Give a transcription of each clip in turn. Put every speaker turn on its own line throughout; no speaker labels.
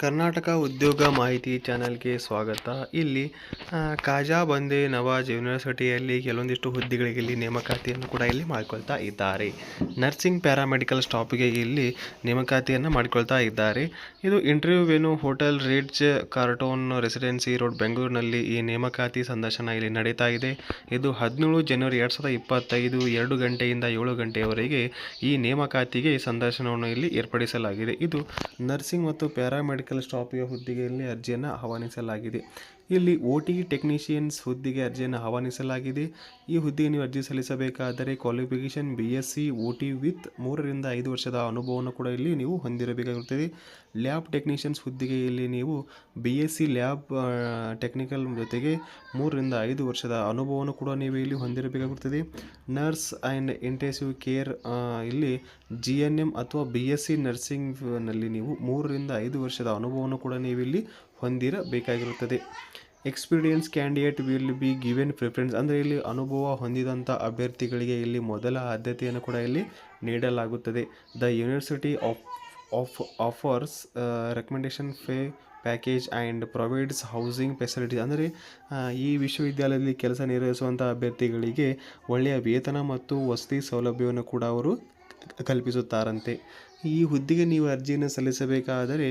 ಕರ್ನಾಟಕ ಉದ್ಯೋಗ ಮಾಹಿತಿ ಚಾನಲ್ಗೆ ಸ್ವಾಗತ. ಇಲ್ಲಿ ಕಾಜಾ ಬಂದೆ ನವಾಜ್ ಯೂನಿವರ್ಸಿಟಿಯಲ್ಲಿ ಕೆಲವೊಂದಿಷ್ಟು ಹುದ್ದೆಗಳಿಗೆ ಇಲ್ಲಿ ನೇಮಕಾತಿಯನ್ನು ಕೂಡ ಇಲ್ಲಿ ಮಾಡಿಕೊಳ್ತಾ ಇದ್ದಾರೆ. ನರ್ಸಿಂಗ್ ಪ್ಯಾರಾಮೆಡಿಕಲ್ ಸ್ಟಾಫ್ಗೆ ಇಲ್ಲಿ ನೇಮಕಾತಿಯನ್ನು ಮಾಡಿಕೊಳ್ತಾ ಇದ್ದಾರೆ. ಇದು interview venue hotel ridge Carlton residency road ಬೆಂಗಳೂರಿನಲ್ಲಿ ಈ ನೇಮಕಾತಿ ಸಂದರ್ಶನ ಇಲ್ಲಿ ನಡೀತಾ ಇದೆ. ಇದು ಹದಿನೇಳು ಜನವರಿ ಎರಡು ಸಾವಿರದ ಇಪ್ಪತ್ತೈದು ಎರಡು ಗಂಟೆಯಿಂದ ಏಳು ಗಂಟೆಯವರೆಗೆ ಈ ನೇಮಕಾತಿಗೆ ಸಂದರ್ಶನವನ್ನು ಇಲ್ಲಿ ಏರ್ಪಡಿಸಲಾಗಿದೆ. ಇದು ನರ್ಸಿಂಗ್ ಮತ್ತು ಪ್ಯಾರಾಮೆಡಿಕಲ್ ಸ್ಟಾಫ್ಗೆ ಹುದ್ದೆಗೆ ಇಲ್ಲಿ ಅರ್ಜಿಯನ್ನು ಆಹ್ವಾನಿಸಲಾಗಿದೆ. ಇಲ್ಲಿ ಒ ಟಿ ಟೆಕ್ನಿಷಿಯನ್ಸ್ ಹುದ್ದೆಗೆ ಅರ್ಜಿಯನ್ನು ಆಹ್ವಾನಿಸಲಾಗಿದೆ. ಈ ಹುದ್ದೆಗೆ ನೀವು ಅರ್ಜಿ ಸಲ್ಲಿಸಬೇಕಾದರೆ qualification B S C O T with ಮೂರರಿಂದ ಐದು ವರ್ಷದ ಅನುಭವವನ್ನು ಕೂಡ ಇಲ್ಲಿ ನೀವು ಹೊಂದಿರಬೇಕಾಗುತ್ತದೆ ಲ್ಯಾಬ್ ಟೆಕ್ನಿಷಿಯನ್ಸ್ ಹುದ್ದೆಗೆ ಇಲ್ಲಿ ನೀವು B S C lab technical ಜೊತೆಗೆ ಮೂರರಿಂದ ಐದು ವರ್ಷದ ಅನುಭವವನ್ನು ಕೂಡ ನೀವು ಇಲ್ಲಿ ಹೊಂದಿರಬೇಕಾಗುತ್ತದೆ ನರ್ಸ್ ಆ್ಯಂಡ್ ಇಂಟೆನ್ಸಿವ್ ಕೇರ್ ಇಲ್ಲಿ ಜಿ ಎನ್ ಎಂ ಅಥವಾ ಬಿ ಎಸ್ ಸಿ ನರ್ಸಿಂಗ್ನಲ್ಲಿ ನೀವು ಮೂರರಿಂದ ಐದು ವರ್ಷದ ಅನುಭವವನ್ನು ಕೂಡ ನೀವು ಇಲ್ಲಿ ಹೊಂದಿರಬೇಕಾಗಿರುತ್ತದೆ. Experience candidate will be given preference ಅಂದರೆ ಇಲ್ಲಿ ಅನುಭವ ಹೊಂದಿದಂಥ ಅಭ್ಯರ್ಥಿಗಳಿಗೆ ಇಲ್ಲಿ ಮೊದಲ ಆದ್ಯತೆಯನ್ನು ಕೂಡ ಇಲ್ಲಿ ನೀಡಲಾಗುತ್ತದೆ. The university of of offers recommendation pay package and provides housing facilities ಅಂದರೆ ಈ ವಿಶ್ವವಿದ್ಯಾಲಯದಲ್ಲಿ ಕೆಲಸ ನಿರ್ವಹಿಸುವಂಥ ಅಭ್ಯರ್ಥಿಗಳಿಗೆ ಒಳ್ಳೆಯ ವೇತನ ಮತ್ತು ವಸತಿ ಸೌಲಭ್ಯವನ್ನು ಕೂಡ ಅವರು ಕಲ್ಪಿಸುತ್ತಾರಂತೆ. ಈ ಹುದ್ದೆಗೆ ನೀವು ಅರ್ಜಿಯನ್ನು ಸಲ್ಲಿಸಬೇಕಾದರೆ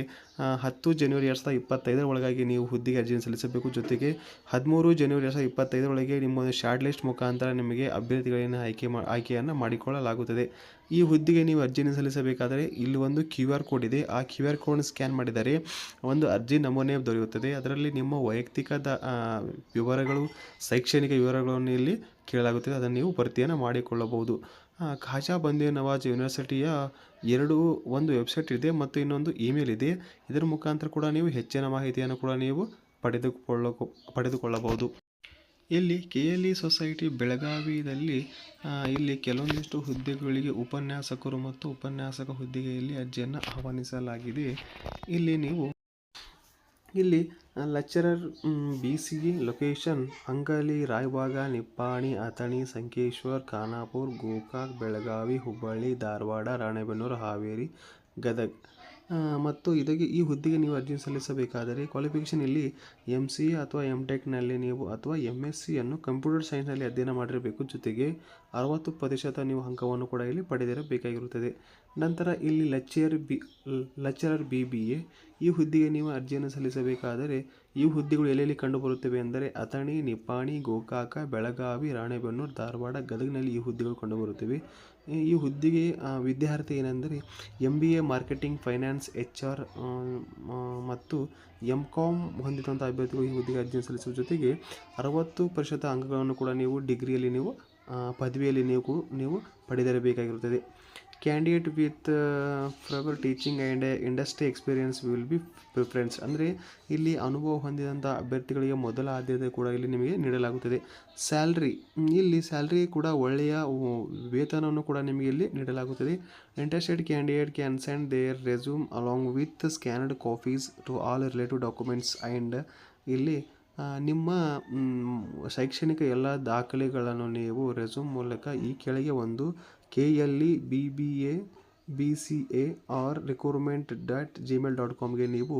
ಹತ್ತು ಜನವರಿ ಎರಡು ಸಾವಿರದ ಇಪ್ಪತ್ತೈದರ ಒಳಗಾಗಿ ನೀವು ಹುದ್ದೆಗೆ ಅರ್ಜಿಯನ್ನು ಸಲ್ಲಿಸಬೇಕು. ಜೊತೆಗೆ ಹದಿಮೂರು ಜನವರಿ ಎರಡು ಸಾವಿರದ ಇಪ್ಪತ್ತೈದರೊಳಗೆ ನಿಮ್ಮ ಶಾರ್ಟ್ ಲಿಸ್ಟ್ ಮುಖಾಂತರ ನಿಮಗೆ ಅಭ್ಯರ್ಥಿಗಳನ್ನು ಆಯ್ಕೆ ಮಾ, ಆಯ್ಕೆಯನ್ನು ಮಾಡಿಕೊಳ್ಳಲಾಗುತ್ತದೆ. ಈ ಹುದ್ದೆಗೆ ನೀವು ಅರ್ಜಿಯನ್ನು ಸಲ್ಲಿಸಬೇಕಾದರೆ ಇಲ್ಲಿ ಒಂದು ಕ್ಯೂ ಆರ್ ಕೋಡ್ ಇದೆ. ಆ ಕ್ಯೂ ಆರ್ ಕೋಡ್ ಸ್ಕ್ಯಾನ್ ಮಾಡಿದರೆ ಒಂದು ಅರ್ಜಿ ನಮೂನೆ ದೊರೆಯುತ್ತದೆ. ಅದರಲ್ಲಿ ನಿಮ್ಮ ವೈಯಕ್ತಿಕ ದ ವಿವರಗಳು, ಶೈಕ್ಷಣಿಕ ವಿವರಗಳನ್ನು ಇಲ್ಲಿ ಕೇಳಲಾಗುತ್ತದೆ. ಅದನ್ನು ನೀವು ಭರ್ತಿಯನ್ನು ಮಾಡಿಕೊಳ್ಳಬಹುದು. ಖಾಜಾ ಬಂದೆ ನವಾಜ್ ಯೂನಿವರ್ಸಿಟಿಯ ಎರಡು, ಒಂದು ವೆಬ್ಸೈಟ್ ಇದೆ ಮತ್ತು ಇನ್ನೊಂದು ಇಮೇಲ್ ಇದೆ. ಇದರ ಮುಖಾಂತರ ಕೂಡ ನೀವು ಹೆಚ್ಚಿನ ಮಾಹಿತಿಯನ್ನು ಕೂಡ ನೀವು ಪಡೆದುಕೊಳ್ಳ ಪಡೆದುಕೊಳ್ಳಬಹುದು. ಇಲ್ಲಿ ಕೆ ಎಲ್ ಇ ಸೊಸೈಟಿ ಬೆಳಗಾವಿಯಲ್ಲಿ ಇಲ್ಲಿ ಕೆಲವೊಂದಿಷ್ಟು ಹುದ್ದೆಗಳಿಗೆ ಉಪನ್ಯಾಸಕರು ಮತ್ತು ಉಪನ್ಯಾಸಕ ಹುದ್ದೆಗೆ ಇಲ್ಲಿ ಅರ್ಜಿಯನ್ನು ಆಹ್ವಾನಿಸಲಾಗಿದೆ. ಇಲ್ಲಿ ನೀವು ಇಲ್ಲಿ lecturer B C location Angali Raybag Nippani, Athani, Sankeshwar, Khanapur, Gokak, Belagavi, Hubballi, Dharwad, Ranebennur, Haveri, Gadag. ಮತ್ತು ಇದಕ್ಕೆ ಈ ಹುದ್ದೆಗೆ ನೀವು ಅರ್ಜಿ ಸಲ್ಲಿಸಬೇಕಾದರೆ ಕ್ವಾಲಿಫಿಕೇಷನ್ ಇಲ್ಲಿ ಎಂ ಸಿ ಅಥವಾ ಎಂ ಟೆಕ್ನಲ್ಲಿ ನೀವು ಅಥವಾ ಎಂ ಎಸ್ ಸಿಯನ್ನು ಕಂಪ್ಯೂಟರ್ ಸೈನ್ಸ್ನಲ್ಲಿ ಅಧ್ಯಯನ ಮಾಡಿರಬೇಕು. ಜೊತೆಗೆ ಅರವತ್ತು ಪ್ರತಿಶತ ನೀವು ಅಂಕವನ್ನು ಕೂಡ ಇಲ್ಲಿ ಪಡೆದಿರಬೇಕಾಗಿರುತ್ತದೆ ನಂತರ ಇಲ್ಲಿ lecture B lecturer B B A ಈ ಹುದ್ದೆಗೆ ನೀವು ಅರ್ಜಿಯನ್ನು ಸಲ್ಲಿಸಬೇಕಾದರೆ ಈ ಹುದ್ದೆಗಳು ಎಲ್ಲೆಲ್ಲಿ ಕಂಡುಬರುತ್ತವೆ ಎಂದರೆ ಅಥಣಿ, ನಿಪ್ಪಾಣಿ, ಗೋಕಾಕ, ಬೆಳಗಾವಿ, ರಾಣೆಬೆನ್ನೂರು, ಧಾರವಾಡ, ಗದಗಿನಲ್ಲಿ ಈ ಹುದ್ದೆಗಳು ಕಂಡುಬರುತ್ತವೆ. ಈ- ಹುದ್ದೆಗೆ ವಿದ್ಯಾರ್ಥಿ ಏನೆಂದರೆ M B A marketing, finance H R ಮತ್ತು ಎಂ ಕಾಮ್ ಹೊಂದಿದಂಥ ಅಭ್ಯರ್ಥಿಗಳು ಈ ಹುದ್ದೆಗೆ ಅರ್ಜಿಯನ್ನು ಸಲ್ಲಿಸುವ ಜೊತೆಗೆ ಅರವತ್ತು ಪ್ರತಿಶತ ಅಂಕಗಳನ್ನು ಕೂಡ ನೀವು ಡಿಗ್ರಿಯಲ್ಲಿ ನೀವು ಪದವಿಯಲ್ಲಿ ನೀವು ನೀವು ಪಡೆದಿರಬೇಕಾಗಿರುತ್ತದೆ. Candidate with prior teaching and industry experience will be preference ಅಂದರೆ ಇಲ್ಲಿ ಅನುಭವ ಹೊಂದಿದಂಥ ಅಭ್ಯರ್ಥಿಗಳಿಗೆ ಮೊದಲ ಆದ್ಯತೆ ಕೂಡ ಇಲ್ಲಿ ನಿಮಗೆ ನೀಡಲಾಗುತ್ತದೆ. ಸ್ಯಾಲ್ರಿ ಇಲ್ಲಿ ಸ್ಯಾಲ್ರಿ ಕೂಡ ಒಳ್ಳೆಯ ವೇತನವನ್ನು ಕೂಡ ನಿಮಗೆ ಇಲ್ಲಿ ನೀಡಲಾಗುತ್ತದೆ. Interested candidate can send their resume along with scanned copies to all relative documents and ಇಲ್ಲಿ ನಿಮ್ಮ ಶೈಕ್ಷಣಿಕ ಎಲ್ಲ ದಾಖಲೆಗಳನ್ನು ನೀವು ರೆಸ್ಯೂಮ್ ಮೂಲಕ ಈ ಕೆಳಗೆ ಒಂದು K L E B B A B C A R recruitment dot Gmail dot ಕಾಮ್ಗೆ ನೀವು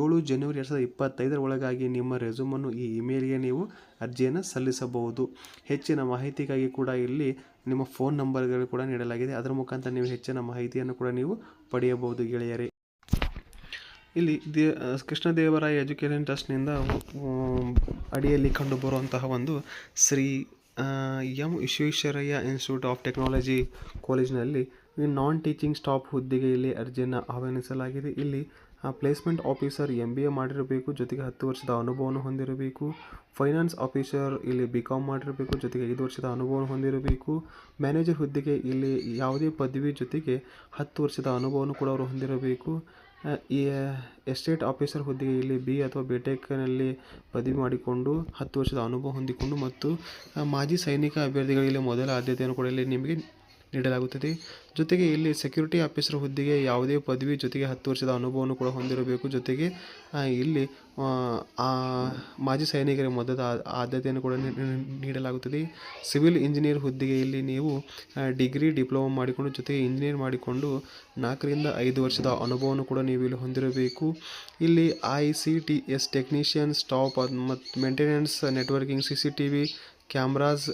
ಏಳು ಜನವರಿ ಎರಡು ಸಾವಿರದ ಇಪ್ಪತ್ತೈದರ ಒಳಗಾಗಿ ನಿಮ್ಮ ರೆಸ್ಯೂಮನ್ನು ಈ ಇಮೇಲ್ಗೆ ನೀವು ಅರ್ಜಿಯನ್ನು ಸಲ್ಲಿಸಬಹುದು. ಹೆಚ್ಚಿನ ಮಾಹಿತಿಗಾಗಿ ಕೂಡ ಇಲ್ಲಿ ನಿಮ್ಮ ಫೋನ್ ನಂಬರ್ಗಳು ಕೂಡ ನೀಡಲಾಗಿದೆ. ಅದರ ಮುಖಾಂತರ ನೀವು ಹೆಚ್ಚಿನ ಮಾಹಿತಿಯನ್ನು ಕೂಡ ನೀವು ಪಡೆಯಬಹುದು ಗೆಳೆಯರೇ. ಇಲ್ಲಿ ದೇ ಕೃಷ್ಣದೇವರಾಯ ಎಜುಕೇಷನ್ ಟ್ರಸ್ಟ್ನಿಂದ ಅಡಿಯಲ್ಲಿ ಕಂಡುಬರುವಂತಹ ಒಂದು Shri M. Visvesvaraya institute of technology ಕಾಲೇಜಿನಲ್ಲಿ ನಾನ್ ಟೀಚಿಂಗ್ ಸ್ಟಾಫ್ ಹುದ್ದೆಗೆ ಇಲ್ಲಿ ಅರ್ಜಿಯನ್ನು ಆಹ್ವಾನಿಸಲಾಗಿದೆ. ಇಲ್ಲಿ placement officer M B A ಮಾಡಿರಬೇಕು, ಜೊತೆಗೆ ಹತ್ತು ವರ್ಷದ ಅನುಭವವನ್ನು ಹೊಂದಿರಬೇಕು. ಫೈನಾನ್ಸ್ ಆಫೀಸರ್ ಇಲ್ಲಿ ಬಿ ಕಾಮ್ ಮಾಡಿರಬೇಕು, ಜೊತೆಗೆ ಐದು ವರ್ಷದ ಅನುಭವವನ್ನು ಹೊಂದಿರಬೇಕು. ಮ್ಯಾನೇಜರ್ ಹುದ್ದೆಗೆ ಇಲ್ಲಿ ಯಾವುದೇ ಪದವಿ ಜೊತೆಗೆ ಹತ್ತು ವರ್ಷದ ಅನುಭವವನ್ನು ಕೂಡ ಅವರು ಹೊಂದಿರಬೇಕು. ಈ ಎಸ್ಟೇಟ್ ಆಫೀಸರ್ ಹುದ್ದೆಗೆ ಇಲ್ಲಿ ಬಿ ಅಥವಾ ಬಿ ಟೆಕ್ನಲ್ಲಿ ಪದವಿ ಮಾಡಿಕೊಂಡು ಹತ್ತು ವರ್ಷದ ಅನುಭವ ಹೊಂದಿಕೊಂಡು ಮತ್ತು ಮಾಜಿ ಸೈನಿಕ ಅಭ್ಯರ್ಥಿಗಳಿಗೆ ಮೊದಲ ಆದ್ಯತೆಯನ್ನು ಕೂಡ ಇಲ್ಲಿ ನಿಮಗೆ ನೀಡಲಾಗುತ್ತದೆ. ಜೊತೆಗೆ ಇಲ್ಲಿ ಸೆಕ್ಯೂರಿಟಿ ಆಫೀಸರ್ ಹುದ್ದೆಗೆ ಯಾವುದೇ ಪದವಿ ಜೊತೆಗೆ ಹತ್ತು ವರ್ಷದ ಅನುಭವವನ್ನು ಕೂಡ ಹೊಂದಿರಬೇಕು. ಜೊತೆಗೆ ಇಲ್ಲಿ ಮಾಜಿ ಸೈನಿಕರ ಮೊದಲ ಆದ್ಯತೆಯನ್ನು ಕೂಡ ನೀಡಲಾಗುತ್ತದೆ. ಸಿವಿಲ್ ಇಂಜಿನಿಯರ್ ಹುದ್ದೆಗೆ ಇಲ್ಲಿ ನೀವು ಡಿಗ್ರಿ, ಡಿಪ್ಲೊಮಾ ಮಾಡಿಕೊಂಡು, ಜೊತೆಗೆ ಇಂಜಿನಿಯರ್ ಮಾಡಿಕೊಂಡು ನಾಲ್ಕರಿಂದ ಐದು ವರ್ಷದ ಅನುಭವವನ್ನು ಕೂಡ ನೀವು ಇಲ್ಲಿ ಹೊಂದಿರಬೇಕು. ಇಲ್ಲಿ I C T S technician staff ಮತ್ತು maintenance networking C C T V cameras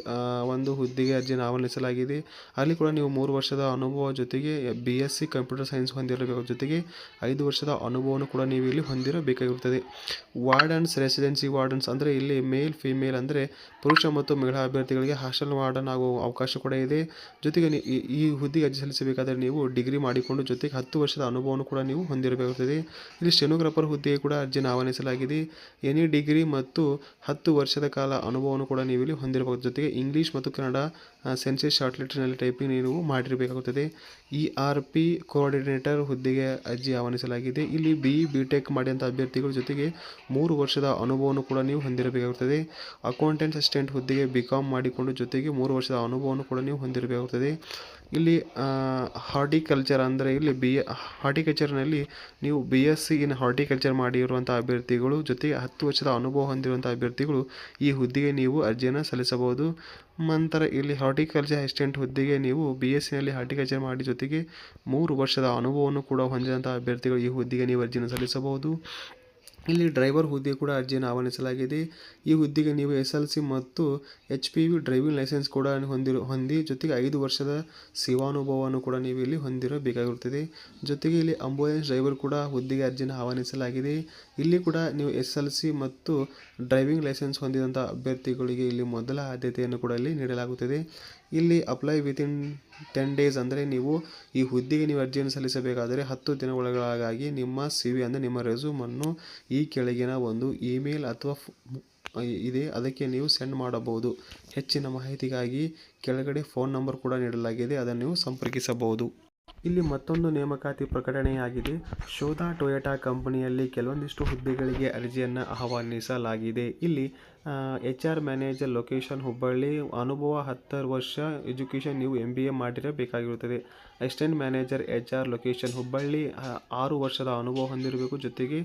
ಒಂದು ಹುದ್ದೆಗೆ ಅರ್ಜಿಯನ್ನು ಆಹ್ವಾನಿಸಲಾಗಿದೆ ಅಲ್ಲಿ ಕೂಡ ನೀವು ಮೂರು ವರ್ಷದ ಅನುಭವ ಜೊತೆಗೆ B S C computer science ಹೊಂದಿರಬೇಕು ಜೊತೆಗೆ ಐದು ವರ್ಷದ ಅನುಭವವನ್ನು ಕೂಡ ನೀವು ಇಲ್ಲಿ ಹೊಂದಿರಬೇಕಾಗಿರುತ್ತದೆ. ವಾರ್ಡನ್ಸ್ ರೆಸಿಡೆನ್ಸಿ ವಾರ್ಡನ್ಸ್ ಅಂದರೆ ಇಲ್ಲಿ ಮೇಲ್ ಫಿಮೇಲ್ ಅಂದರೆ ಪುರುಷ ಮತ್ತು ಮಹಿಳಾ ಅಭ್ಯರ್ಥಿಗಳಿಗೆ ಹಾಸ್ಟೆಲ್ ವಾರ್ಡನ್ ಆಗುವ ಅವಕಾಶ ಕೂಡ ಇದೆ. ಜೊತೆಗೆ ಈ ಹುದ್ದೆಗೆ ಅರ್ಜಿ ಸಲ್ಲಿಸಬೇಕಾದರೆ ನೀವು ಡಿಗ್ರಿ ಮಾಡಿಕೊಂಡು ಜೊತೆಗೆ ಹತ್ತು ವರ್ಷದ ಅನುಭವವನ್ನು ಕೂಡ ನೀವು ಹೊಂದಿರಬೇಕಾಗುತ್ತದೆ. ಇಲ್ಲಿ ಸ್ಟೆನೋಗ್ರಾಫರ್ ಹುದ್ದೆಗೆ ಕೂಡ ಅರ್ಜಿಯನ್ನು ಆಹ್ವಾನಿಸಲಾಗಿದೆ ಎನಿ ಡಿಗ್ರಿ ಮತ್ತು ಹತ್ತು ವರ್ಷದ ಕಾಲ ಅನುಭವವನ್ನು ಕೂಡ ನೀವು ಇಲ್ಲಿ ಹೊಂದಿರಬಹುದು. ಜೊತೆಗೆ ಇಂಗ್ಲೀಷ್ ಮತ್ತು ಕನ್ನಡ ಸೆನ್ಸೆಸ್ ಶಾರ್ಟ್ ಲೆಟರ್ನಲ್ಲಿ ಟೈಪಿಂಗ್ ನೀವು ಮಾಡಿರಬೇಕಾಗುತ್ತದೆ. ಇ ಆರ್ ಪಿ ಕೋಆರ್ಡಿನೇಟರ್ ಹುದ್ದೆಗೆ ಅರ್ಜಿ ಆಹ್ವಾನಿಸಲಾಗಿದೆ. ಇಲ್ಲಿ ಬಿ ಬಿ ಟೆಕ್ ಮಾಡಿದಂಥ ಅಭ್ಯರ್ಥಿಗಳ ಜೊತೆಗೆ ಮೂರು ವರ್ಷದ ಅನುಭವವನ್ನು ಕೂಡ ನೀವು ಹೊಂದಿರಬೇಕಾಗುತ್ತದೆ. ಅಕೌಂಟೆಂಟ್ ಅಸಿಸ್ಟೆಂಟ್ ಹುದ್ದೆಗೆ ಬಿ ಕಾಮ್ ಮಾಡಿಕೊಂಡು ಜೊತೆಗೆ ಮೂರು ವರ್ಷದ ಅನುಭವವನ್ನು ಕೂಡ ನೀವು ಹೊಂದಿರಬೇಕಾಗುತ್ತದೆ. ಇಲ್ಲಿ ಹಾರ್ಟಿಕಲ್ಚರ್ ಅಂದರೆ ಇಲ್ಲಿ ಬಿ ಹಾರ್ಟಿಕಲ್ಚರ್ನಲ್ಲಿ ನೀವು B S C in horticulture ಮಾಡಿರುವಂಥ ಅಭ್ಯರ್ಥಿಗಳು, ಜೊತೆಗೆ ಹತ್ತು ವರ್ಷದ ಅನುಭವ ಹೊಂದಿರುವಂಥ ಅಭ್ಯರ್ಥಿಗಳು ಈ ಹುದ್ದೆಗೆ ನೀವು ಅರ್ಜಿಯನ್ನು ಸಲ್ಲಿಸಬಹುದು. ನಂತರ ಇಲ್ಲಿ ಹಾರ್ಟಿಕಲ್ಚರ್ ಅಸಿಸ್ಟೆಂಟ್ ಹುದ್ದೆಗೆ ನೀವು ಬಿ ಎಸ್ ಸಿನಲ್ಲಿ ಹಾರ್ಟಿಕಲ್ಚರ್ ಮಾಡಿ, ಜೊತೆಗೆ ಮೂರು ವರ್ಷದ ಅನುಭವವನ್ನು ಕೂಡ ಹೊಂದಿದಂಥ ಅಭ್ಯರ್ಥಿಗಳು ಈ ಹುದ್ದೆಗೆ ನೀವು ಅರ್ಜಿಯನ್ನು ಸಲ್ಲಿಸಬಹುದು. ಇಲ್ಲಿ ಡ್ರೈವರ್ ಹುದ್ದೆ ಕೂಡ ಅರ್ಜಿಯನ್ನು ಆಹ್ವಾನಿಸಲಾಗಿದೆ. ಈ ಹುದ್ದೆಗೆ ನೀವು ಎಸ್ ಎಲ್ ಸಿ ಮತ್ತು H P V driving licence ಕೂಡ ಹೊಂದಿರು, ಹೊಂದಿ ಜೊತೆಗೆ ಐದು ವರ್ಷದ ಸೇವಾನುಭವವನ್ನು ಕೂಡ ನೀವು ಇಲ್ಲಿ ಹೊಂದಿರಬೇಕಾಗಿರುತ್ತದೆ. ಜೊತೆಗೆ ಇಲ್ಲಿ ಅಂಬುಲೆನ್ಸ್ ಡ್ರೈವರ್ ಕೂಡ ಹುದ್ದೆಗೆ ಅರ್ಜಿಯನ್ನು ಆಹ್ವಾನಿಸಲಾಗಿದೆ. ಇಲ್ಲಿ ಕೂಡ ನೀವು ಎಸ್ ಎಲ್ ಸಿ ಮತ್ತು ಡ್ರೈವಿಂಗ್ ಲೈಸೆನ್ಸ್ ಹೊಂದಿದಂಥ ಅಭ್ಯರ್ಥಿಗಳಿಗೆ ಇಲ್ಲಿ ಮೊದಲ ಆದ್ಯತೆಯನ್ನು ಕೂಡ ಇಲ್ಲಿ ನೀಡಲಾಗುತ್ತದೆ. ಇಲ್ಲಿ ಅಪ್ಲೈ ವಿತಿನ್ ಟೆನ್ ಡೇಸ್ ಅಂದರೆ ನೀವು ಈ ಹುದ್ದೆಗೆ ನೀವು ಅರ್ಜಿಯನ್ನು ಸಲ್ಲಿಸಬೇಕಾದರೆ ಹತ್ತು ದಿನಗಳೊಳಗಾಗಿ ನಿಮ್ಮ ಸಿ ವಿ ಅಂದರೆ ನಿಮ್ಮ ರೆಸ್ಯೂಮನ್ನು ಈ ಕೆಳಗಿನ ಒಂದು ಇಮೇಲ್ ಅಥವಾ ಇದೆ. ಅದಕ್ಕೆ ನೀವು ಸೆಂಡ್ ಮಾಡಬಹುದು. ಹೆಚ್ಚಿನ ಮಾಹಿತಿಗಾಗಿ ಕೆಳಗಡೆ ಫೋನ್ ನಂಬರ್ ಕೂಡ ನೀಡಲಾಗಿದೆ. ಅದನ್ನು ನೀವು ಸಂಪರ್ಕಿಸಬಹುದು. ಇಲ್ಲಿ ಮತ್ತೊಂದು ನೇಮಕಾತಿ ಪ್ರಕಟಣೆಯಾಗಿದೆ. ಶೋಧಾ ಟೊಯೋಟಾ ಕಂಪನಿಯಲ್ಲಿ ಕೆಲವೊಂದಿಷ್ಟು ಹುದ್ದೆಗಳಿಗೆ ಅರ್ಜಿಯನ್ನು ಆಹ್ವಾನಿಸಲಾಗಿದೆ. ಇಲ್ಲಿ H R manager location Hubballi, ಅನುಭವ ಹತ್ತು ವರ್ಷ ಎಜುಕೇಷನ್ ನೀವು M B A ಮಾಡಿರಬೇಕಾಗಿರುತ್ತದೆ. Assistant manager H R location Hubballi ಆರು ವರ್ಷದ ಅನುಭವ ಹೊಂದಿರಬೇಕು. ಜೊತೆಗೆ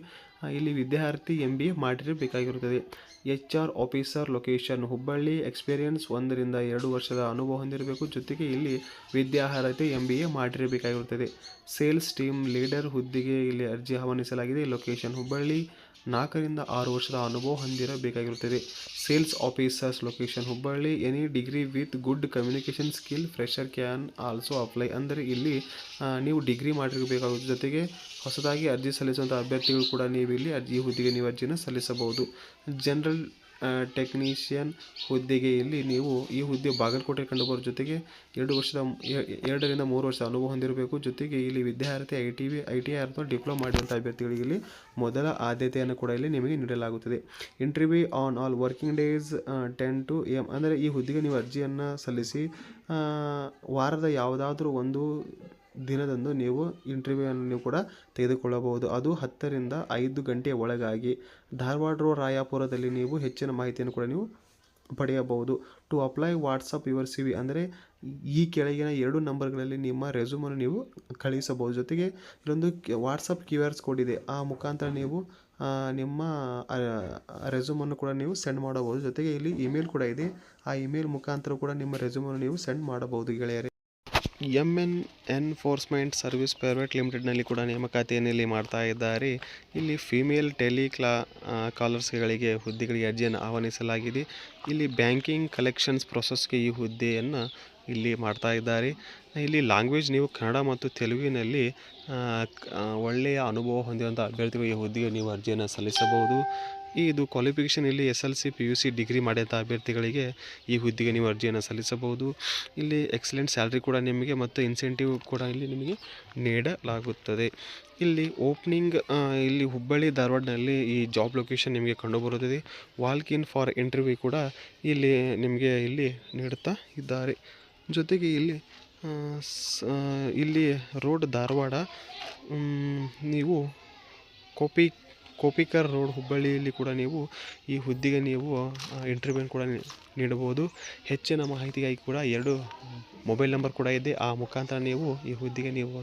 ಇಲ್ಲಿ ವಿದ್ಯಾರ್ಥಿ M B A ಮಾಡಿರಬೇಕಾಗಿರುತ್ತದೆ. H R officer location Hubballi experience ಒಂದರಿಂದ ಎರಡು ವರ್ಷದ ಅನುಭವ ಹೊಂದಿರಬೇಕು. ಜೊತೆಗೆ ಇಲ್ಲಿ ವಿದ್ಯಾರ್ಹತೆ ಎಂ ಬಿ ಎ ಮಾಡಿರಬೇಕಾಗಿರುತ್ತದೆ. ಸೇಲ್ಸ್ ಟೀಮ್ ಲೀಡರ್ ಹುದ್ದೆಗೆ ಇಲ್ಲಿ ಅರ್ಜಿ ಆಹ್ವಾನಿಸಲಾಗಿದೆ. ಲೊಕೇಶನ್ ಹುಬ್ಬಳ್ಳಿ ನಾಲ್ಕರಿಂದ ಆರು ವರ್ಷದ ಅನುಭವ ಹೊಂದಿರಬೇಕಾಗಿರುತ್ತದೆ. Sales officers location Hubballi, any degree with good communication skill, fresher can also apply. ಅಂದರೆ ಇಲ್ಲಿ ನೀವು ಡಿಗ್ರಿ ಮಾಡಿರಬೇಕಾಗುತ್ತೆ ಜೊತೆಗೆ ಹೊಸದಾಗಿ ಅರ್ಜಿ ಸಲ್ಲಿಸುವಂಥ ಅಭ್ಯರ್ಥಿಗಳು ಕೂಡ ನೀವು ಇಲ್ಲಿ ಅರ್ಜಿ ಹುದ್ದೆಗೆ ನೀವು ಅರ್ಜಿನ ಸಲ್ಲಿಸಬಹುದು. ಜನರಲ್ ಟೆಕ್ನಿಷಿಯನ್ ಹುದ್ದೆಗೆ ಇಲ್ಲಿ ನೀವು ಈ ಹುದ್ದೆ ಬಾಗಲಕೋಟೆ ಕಂಡುಬರುವ ಜೊತೆಗೆ ಎರಡು ವರ್ಷದ ಎರಡರಿಂದ ಮೂರು ವರ್ಷದ ಅನುಭವ ಹೊಂದಿರಬೇಕು. ಜೊತೆಗೆ ಇಲ್ಲಿ ವಿದ್ಯಾರ್ಥಿ I T V I T I ಅಥವಾ ಡಿಪ್ಲೊಮಾ ಮಾಡಿದಂಥ ಅಭ್ಯರ್ಥಿಗಳಿಗೆ ಇಲ್ಲಿ ಮೊದಲ ಆದ್ಯತೆಯನ್ನು ಕೂಡ ಇಲ್ಲಿ ನಿಮಗೆ ನೀಡಲಾಗುತ್ತದೆ. Interview on all working days ten to M ಅಂದರೆ ಈ ಹುದ್ದೆಗೆ ನೀವು ಅರ್ಜಿಯನ್ನು ಸಲ್ಲಿಸಿ ವಾರದ ಯಾವುದಾದ್ರೂ ಒಂದು ದಿನದಂದು ನೀವು ಇಂಟರ್ವ್ಯೂವನ್ನು ನೀವು ಕೂಡ ತೆಗೆದುಕೊಳ್ಳಬಹುದು. ಅದು ಹತ್ತರಿಂದ ಐದು ಗಂಟೆಯ ಒಳಗಾಗಿ. ಧಾರವಾಡ ರೋ ರಾಯಾಪುರದಲ್ಲಿ ನೀವು ಹೆಚ್ಚಿನ ಮಾಹಿತಿಯನ್ನು ಕೂಡ ನೀವು ಪಡೆಯಬಹುದು. To apply WhatsApp your C V ಅಂದರೆ ಈ ಕೆಳಗಿನ ಎರಡು ನಂಬರ್ಗಳಲ್ಲಿ ನಿಮ್ಮ ರೆಸ್ಯೂಮನ್ನು ನೀವು ಕಳುಹಿಸಬಹುದು ಜೊತೆಗೆ ಇಲ್ಲೊಂದು ವಾಟ್ಸಪ್ ಕ್ಯೂ ಆರ್ಸ್ ಕೋಡ್ ಇದೆ. ಆ ಮುಖಾಂತರ ನೀವು ನಿಮ್ಮ ರೆಸ್ಯೂಮನ್ನು ಕೂಡ ನೀವು ಸೆಂಡ್ ಮಾಡಬಹುದು. ಜೊತೆಗೆ ಇಲ್ಲಿ ಇಮೇಲ್ ಕೂಡ ಇದೆ. ಆ ಇಮೇಲ್ ಮುಖಾಂತರ ಕೂಡ ನಿಮ್ಮ ರೆಸ್ಯೂಮನ್ನು ನೀವು ಸೆಂಡ್ ಮಾಡಬಹುದು ಗೆಳೆಯರೆ. M N enforcement service private ಲಿಮಿಟೆಡ್ನಲ್ಲಿ ಕೂಡ ನೇಮಕಾತಿಯನ್ನು ಇಲ್ಲಿ ಮಾಡ್ತಾ ಇದ್ದಾರೆ. ಇಲ್ಲಿ ಫಿಮೇಲ್ ಟೆಲಿ ಕ್ಲಾ ಕಾಲರ್ಸ್ಗಳಿಗೆ ಹುದ್ದೆಗಳಿಗೆ ಅರ್ಜಿಯನ್ನು ಆಹ್ವಾನಿಸಲಾಗಿದೆ. ಇಲ್ಲಿ ಬ್ಯಾಂಕಿಂಗ್ ಕಲೆಕ್ಷನ್ಸ್ ಪ್ರೊಸೆಸ್ಗೆ ಈ ಹುದ್ದೆಯನ್ನು ಇಲ್ಲಿ ಮಾಡ್ತಾ ಇದ್ದಾರೆ. ಇಲ್ಲಿ ಲ್ಯಾಂಗ್ವೇಜ್ ನೀವು ಕನ್ನಡ ಮತ್ತು ತೆಲುಗಿನಲ್ಲಿ ಒಳ್ಳೆಯ ಅನುಭವ ಹೊಂದಿರುವಂಥ ಅಭ್ಯರ್ಥಿಗಳು ಈ ಹುದ್ದೆಗೆ ನೀವು ಅರ್ಜಿಯನ್ನು ಸಲ್ಲಿಸಬಹುದು. ಈ ಇದು ಕ್ವಾಲಿಫಿಕೇಷನ್ ಇಲ್ಲಿ S L C P U C degree ಮಾಡಿದಂಥ ಅಭ್ಯರ್ಥಿಗಳಿಗೆ ಈ ಹುದ್ದೆಗೆ ನೀವು ಅರ್ಜಿಯನ್ನು ಸಲ್ಲಿಸಬಹುದು. ಇಲ್ಲಿ ಎಕ್ಸಲೆಂಟ್ ಸ್ಯಾಲ್ರಿ ಕೂಡ ನಿಮಗೆ ಮತ್ತು ಇನ್ಸೆಂಟಿವ್ ಕೂಡ ಇಲ್ಲಿ ನಿಮಗೆ ನೀಡಲಾಗುತ್ತದೆ. ಇಲ್ಲಿ ಓಪನಿಂಗ್ ಇಲ್ಲಿ ಹುಬ್ಬಳ್ಳಿ ಧಾರವಾಡನಲ್ಲಿ ಈ ಜಾಬ್ ಲೊಕೇಶನ್ ನಿಮಗೆ ಕಂಡುಬರುತ್ತದೆ. ವಾಲ್ಕ್ ಇನ್ ಫಾರ್ ಇಂಟರ್ವ್ಯೂ ಕೂಡ ಇಲ್ಲಿ ನಿಮಗೆ ಇಲ್ಲಿ ನೀಡುತ್ತಾ ಇದ್ದಾರೆ. ಜೊತೆಗೆ ಇಲ್ಲಿ ಇಲ್ಲಿ ರೋಡ್ ಧಾರವಾಡ ನೀವು ಕೋಪಿ ಕೋಪಿಕರ್ ರೋಡ್ ಹುಬ್ಬಳ್ಳಿಯಲ್ಲಿ ಕೂಡ ನೀವು ಈ ಹುದ್ದೆಗೆ ನೀವು ಇಂಟರ್ವ್ಯೂನ್ ಕೂಡ ನೀಡಬಹುದು. ಹೆಚ್ಚಿನ ಮಾಹಿತಿಗಾಗಿ ಕೂಡ ಎರಡು ಮೊಬೈಲ್ ನಂಬರ್ ಕೂಡ ಇದೆ. ಆ ಮುಖಾಂತರ ನೀವು ಈ ಹುದ್ದೆಗೆ ನೀವು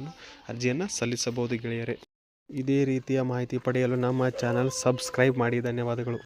ಅರ್ಜಿಯನ್ನು ಸಲ್ಲಿಸಬಹುದು ಗೆಳೆಯರೆ. ಇದೇ ರೀತಿಯ ಮಾಹಿತಿ ಪಡೆಯಲು ನಮ್ಮ ಚಾನಲ್ ಸಬ್ಸ್ಕ್ರೈಬ್ ಮಾಡಿ. ಧನ್ಯವಾದಗಳು.